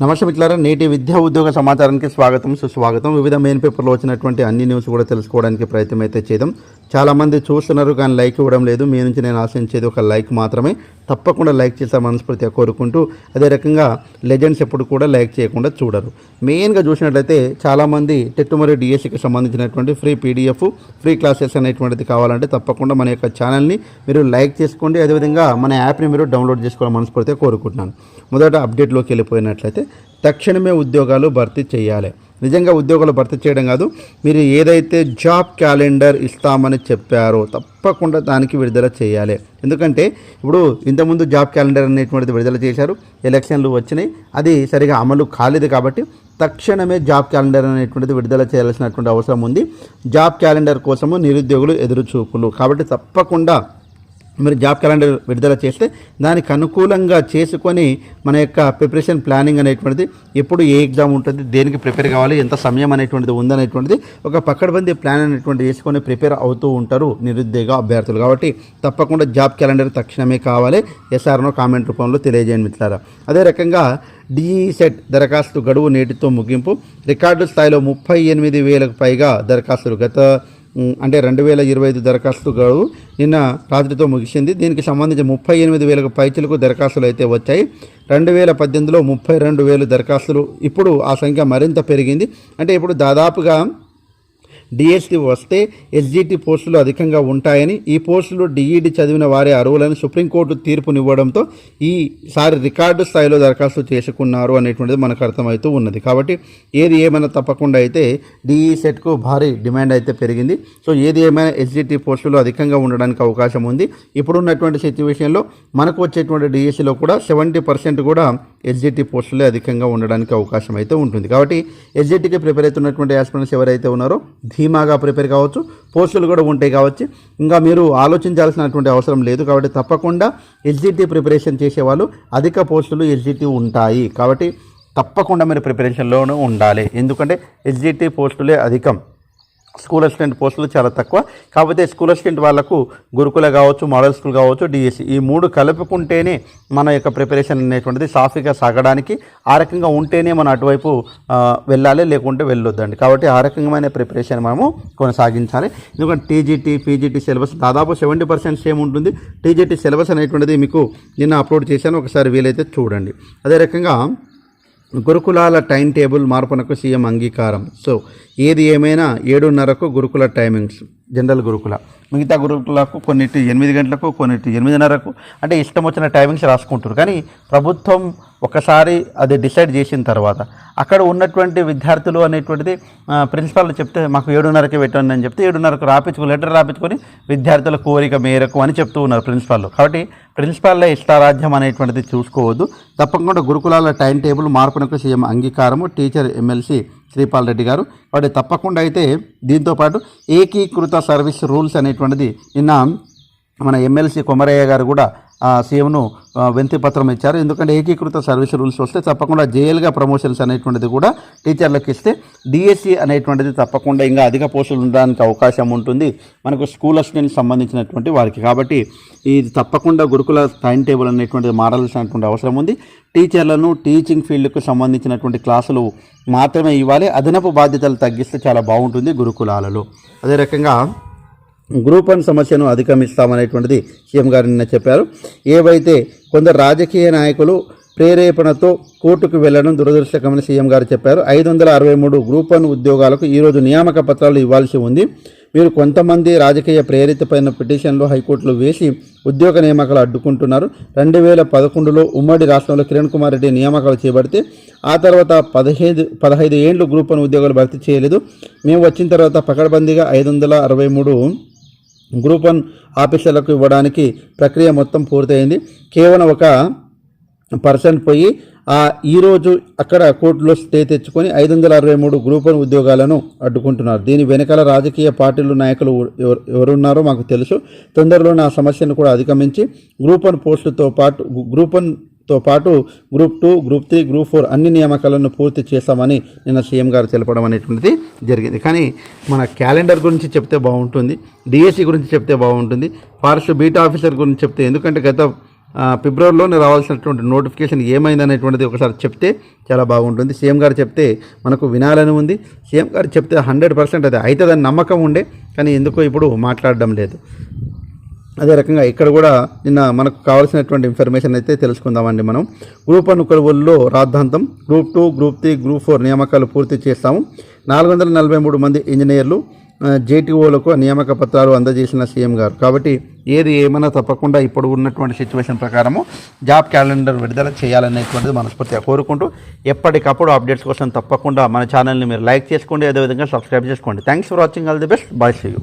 నమస్తే మిత్రులారా నేటి విద్యా ఉద్యోగ సమాచారానికి స్వాగతం సుస్వాగతం. వివిధ మెయిన్ పేపర్లో వచ్చినటువంటి అన్ని న్యూస్ కూడా తెలుసుకోవడానికి ప్రయత్నం అయితే చేద్దాం. చాలామంది చూస్తున్నారు కానీ లైక్ ఇవ్వడం లేదు. మీ నుంచి నేను ఆశించేది ఒక లైక్ మాత్రమే. తప్పకుండా లైక్ చేసే మనస్ఫూర్తిగా కోరుకుంటూ అదే రకంగా లెజెండ్స్ ఎప్పుడు కూడా లైక్ చేయకుండా చూడరు. మెయిన్గా చూసినట్లయితే చాలామంది టెట్టు మరియు డిఎస్సికి సంబంధించినటువంటి ఫ్రీ పీడిఎఫ్ ఫ్రీ క్లాసెస్ అనేటువంటిది కావాలంటే తప్పకుండా మన యొక్క ఛానల్ని మీరు లైక్ చేసుకోండి. అదేవిధంగా మన యాప్ని మీరు డౌన్లోడ్ చేసుకోవాలని మనస్ఫూర్తిగా కోరుకుంటున్నాను. మొదట అప్డేట్లోకి వెళ్ళిపోయినట్లయితే తక్షణమే ఉద్యోగాలు భర్తీ చేయాలి. నిజంగా ఉద్యోగాలు భర్తీ చేయడం కాదు మీరు ఏదైతే జాబ్ క్యాలెండర్ ఇస్తామని చెప్పారో తప్పకుండా దానికి విడుదల చేయాలి. ఎందుకంటే ఇప్పుడు ఇంతకుముందు జాబ్ క్యాలెండర్ అనేటువంటిది విడుదల చేశారు ఎలక్షన్లు వచ్చినాయి అది సరిగా అమలు కాలేదు కాబట్టి తక్షణమే జాబ్ క్యాలెండర్ అనేటువంటిది విడుదల చేయాల్సినటువంటి అవసరం ఉంది. జాబ్ క్యాలెండర్ కోసము నిరుద్యోగులు ఎదురుచూపులు. కాబట్టి తప్పకుండా మీరు జాబ్ క్యాలెండర్ విడుదల చేస్తే దానికి అనుకూలంగా చేసుకొని మన యొక్క ప్రిపరేషన్ ప్లానింగ్ అనేటువంటిది ఎప్పుడు ఏ ఎగ్జామ్ ఉంటుంది దేనికి ప్రిపేర్ కావాలి ఎంత సమయం అనేటువంటిది ఉందనేటువంటిది ఒక పక్కడబంది ప్లాన్ అనేటువంటి చేసుకొని ప్రిపేర్ అవుతూ ఉంటారు నిరుద్యోగ అభ్యర్థులు. కాబట్టి తప్పకుండా జాబ్ క్యాలెండర్ తక్షణమే కావాలి. ఎస్ఆర్నో కామెంట్ రూపంలో తెలియజేయండి మిత్రులారా. అదే రకంగా డిఈ సెట్ దరఖాస్తు గడువు నేటితో ముగింపు. రికార్డు స్థాయిలో ముప్పై ఎనిమిది వేలకు పైగా దరఖాస్తులు గత అంటే రెండు వేల ఇరవై ఐదు దరఖాస్తు గడువు నిన్న రాత్రితో ముగిసింది. దీనికి సంబంధించి ముప్పై ఎనిమిది వేలకు పైచలకు దరఖాస్తులు అయితే వచ్చాయి. రెండు వేల పద్దెనిమిదిలో ముప్పై రెండు వేలు దరఖాస్తులు ఇప్పుడు ఆ సంఖ్య మరింత పెరిగింది. అంటే ఇప్పుడు దాదాపుగా డిఎస్సి వస్తే ఎస్జిటి పోస్టులు అధికంగా ఉంటాయని ఈ పోస్టులు డిఈడి చదివిన వారి అర్హులని సుప్రీంకోర్టు తీర్పునివ్వడంతో ఈసారి రికార్డు స్థాయిలో దరఖాస్తు చేసుకున్నారు అనేటువంటిది మనకు అర్థమవుతూ ఉన్నది. కాబట్టి ఏది ఏమైనా తప్పకుండా అయితే డిఈ సెట్కు భారీ డిమాండ్ అయితే పెరిగింది. సో ఏది ఏమైనా ఎస్జిటి పోస్టులు అధికంగా ఉండడానికి అవకాశం ఉంది. ఇప్పుడున్నటువంటి సిచ్యువేషన్లో మనకు వచ్చేటువంటి డిఎస్సిలో కూడా సెవెంటీ పర్సెంట్ కూడా ఎస్జిటి పోస్టులే అధికంగా ఉండడానికి అవకాశం అయితే ఉంటుంది. కాబట్టి ఎస్జిటికి ప్రిపేర్ అవుతున్నటువంటి ఆస్పిరెంట్స్ ఎవరైతే ఉన్నారో ధీమాగా ప్రిపేర్ కావచ్చు. పోస్టులు కూడా ఉంటాయి కావచ్చు ఇంకా మీరు ఆలోచించాల్సినటువంటి అవసరం లేదు. కాబట్టి తప్పకుండా ఎస్జిటి ప్రిపరేషన్ చేసేవాళ్ళు అధిక పోస్టులు ఎస్జిటి ఉంటాయి. కాబట్టి తప్పకుండా మీరు ప్రిపరేషన్లోనూ ఉండాలి. ఎందుకంటే ఎస్జిటి పోస్టులే అధికం. స్కూల్ అసిస్టెంట్ పోస్టులు చాలా తక్కువ. కాకపోతే స్కూల్ అసిస్టెంట్ వాళ్ళకు గురుకుల కావచ్చు మోడల్ స్కూల్ కావచ్చు డిఎస్సి. ఈ మూడు కలుపుకుంటేనే మన యొక్క ప్రిపరేషన్ అనేటువంటిది సాఫీగా సాగడానికి ఆ రకంగా ఉంటేనే మనం అటువైపు వెళ్ళాలి లేకుంటే వెళ్ళొద్దండి. కాబట్టి ఆ రకమైన ప్రిపరేషన్ మనము కొనసాగించాలి. ఎందుకంటే టీజీటీ పీజీటీ సిలబస్ దాదాపు సెవెంటీ పర్సెంట్ సేమ్ ఉంటుంది. టీజీటీ సిలబస్ అనేటువంటిది మీకు నిన్న అప్లోడ్ చేశాను. ఒకసారి వీలైతే చూడండి. అదే రకంగా గురుకులాల టైం టేబుల్ మార్పునకు సీఎం అంగీకారం. సో ఏది ఏమైనా ఏడున్నరకు గురుకుల టైమింగ్స్. జనరల్ గురుకుల. మిగతా గురుకులకు కొన్నిటి ఎనిమిది గంటలకు కొన్నిటి ఎనిమిదిన్నరకు అంటే ఇష్టం వచ్చిన టైమింగ్స్ రాసుకుంటారు. కానీ ప్రభుత్వం ఒకసారి అది డిసైడ్ చేసిన తర్వాత అక్కడ ఉన్నటువంటి విద్యార్థులు అనేటువంటిది ప్రిన్సిపాల్ చెప్తే మాకు ఏడున్నరకి పెట్టండి అని చెప్తే ఏడున్నరకు రాపించుకో లెటర్ రాపించుకొని విద్యార్థుల కోరిక మేరకు అని చెప్తూ ఉన్నారు ప్రిన్సిపాల్. కాబట్టి ప్రిన్సిపాల్లే ఇష్టారాజ్యం అనేటువంటిది చూసుకోవద్దు. తప్పకుండా గురుకులాల టైం టేబుల్ మార్పునకు CM అంగీకారము. Teacher MLC Sripal Reddy garu. వాడు తప్పకుండా అయితే దీంతోపాటు ఏకీకృత సర్వీస్ రూల్స్ అనేటువంటిది నిన్న మన ఎమ్మెల్సీ కొమరయ్య గారు కూడా సీఎంను వింతి పత్రం ఇచ్చారు. ఎందుకంటే ఏకీకృత సర్వీస్ రూల్స్ వస్తే తప్పకుండా జేఎల్గా ప్రమోషన్స్ అనేటువంటిది కూడా టీచర్లకు ఇస్తే డిఎస్సి అనేటువంటిది తప్పకుండా ఇంకా అధిక పోస్టులు ఉండడానికి అవకాశం ఉంటుంది. మనకు స్కూల్ అసిస్టెంట్ సంబంధించినటువంటి వారికి. కాబట్టి ఇది తప్పకుండా గురుకుల టైం టేబుల్ అనేటువంటిది మారాల్సినటువంటి అవసరం ఉంది. టీచర్లను టీచింగ్ ఫీల్డ్కు సంబంధించినటువంటి క్లాసులు మాత్రమే ఇవ్వాలి. అదనపు బాధ్యతలు తగ్గిస్తే చాలా బాగుంటుంది గురుకులాలలో. అదే రకంగా గ్రూప్ వన్ సమస్యను అధిగమిస్తామనేటువంటిది సీఎం గారు నిన్న చెప్పారు. ఏవైతే కొందరు రాజకీయ నాయకులు ప్రేరేపణతో కోర్టుకు వెళ్ళడం దురదృష్టకమని సీఎం గారు చెప్పారు. ఐదు వందల అరవై మూడు గ్రూప్ వన్ ఉద్యోగాలకు ఈరోజు నియామక పత్రాలు ఇవ్వాల్సి ఉంది. మీరు కొంతమంది రాజకీయ ప్రేరితపైన పిటిషన్లు హైకోర్టులో వేసి ఉద్యోగ నియామకాలు అడ్డుకుంటున్నారు. రెండు వేల పదకొండులో ఉమ్మడి రాష్ట్రంలో కిరణ్ కుమార్ రెడ్డి నియామకాలు చేపడితే ఆ తర్వాత పదిహేను పదహైదు ఏండ్లు గ్రూప్ వన్ ఉద్యోగాలు భర్తీ చేయలేదు. మేము వచ్చిన తర్వాత పకడ్బందీగా ఐదు వందల అరవై మూడు గ్రూప్ వన్ ఆఫీసర్లకు ఇవ్వడానికి ప్రక్రియ మొత్తం పూర్తయింది. కేవలం ఒక పర్సెంట్ పోయి ఆ ఈరోజు అక్కడ కోర్టులో స్టే తెచ్చుకొని ఐదు వందల అరవై మూడు గ్రూప్ వన్ ఉద్యోగాలను అడ్డుకుంటున్నారు. దీని వెనకాల రాజకీయ పార్టీలు నాయకులు ఎవరు ఎవరున్నారో మాకు తెలుసు. తొందరలోనే ఆ సమస్యను కూడా అధిగమించి గ్రూప్ వన్ పోస్టులతో పాటు గ్రూప్ వన్ తో పాటు group two group three group four అన్ని నియామకాలను పూర్తి చేస్తామని నిన్న సీఎం గారు తెలపడం అనేటువంటిది జరిగింది. కానీ మన క్యాలెండర్ గురించి చెప్తే బాగుంటుంది డిఎస్సి గురించి చెప్తే బాగుంటుంది ఫారెస్ట్ బీట్ ఆఫీసర్ గురించి చెప్తే ఎందుకంటే గత ఫిబ్రవరిలోనే రావాల్సినటువంటి నోటిఫికేషన్ ఏమైంది అనేటువంటిది ఒకసారి చెప్తే చాలా బాగుంటుంది. సీఎం గారు చెప్తే మనకు వినాలని ఉంది. సీఎం గారు చెప్తే హండ్రెడ్ పర్సెంట్ అది అవుతుందని నమ్మకం ఉండే కానీ ఎందుకో ఇప్పుడు మాట్లాడడం లేదు. అదే రకంగా ఇక్కడ కూడా నిన్న మనకు కావాల్సినటువంటి ఇన్ఫర్మేషన్ అయితే తెలుసుకుందామండి మనం. గ్రూప్ వన్ కొలువుల్లో రాద్ధాంతం group two group three group four నియామకాలు పూర్తి చేస్తాము. నాలుగు వందల నలభై మూడు మంది ఇంజనీర్లు జేటీఓలకు నియామక పత్రాలు అందజేసిన సీఎం గారు. కాబట్టి ఏది ఏమైనా తప్పకుండా ఇప్పుడు ఉన్నటువంటి సిచ్యువేషన్ ప్రకారము జాబ్ క్యాలెండర్ విడుదల చేయాలనేటువంటిది మనస్ఫూర్తిగా కోరుకుంటూ ఎప్పటికప్పుడు అప్డేట్స్ కోసం తప్పకుండా మన ఛానల్ని మీరు లైక్ చేసుకోండి అదేవిధంగా సబ్స్క్రైబ్ చేసుకోండి. Thanks for watching all the best bye see you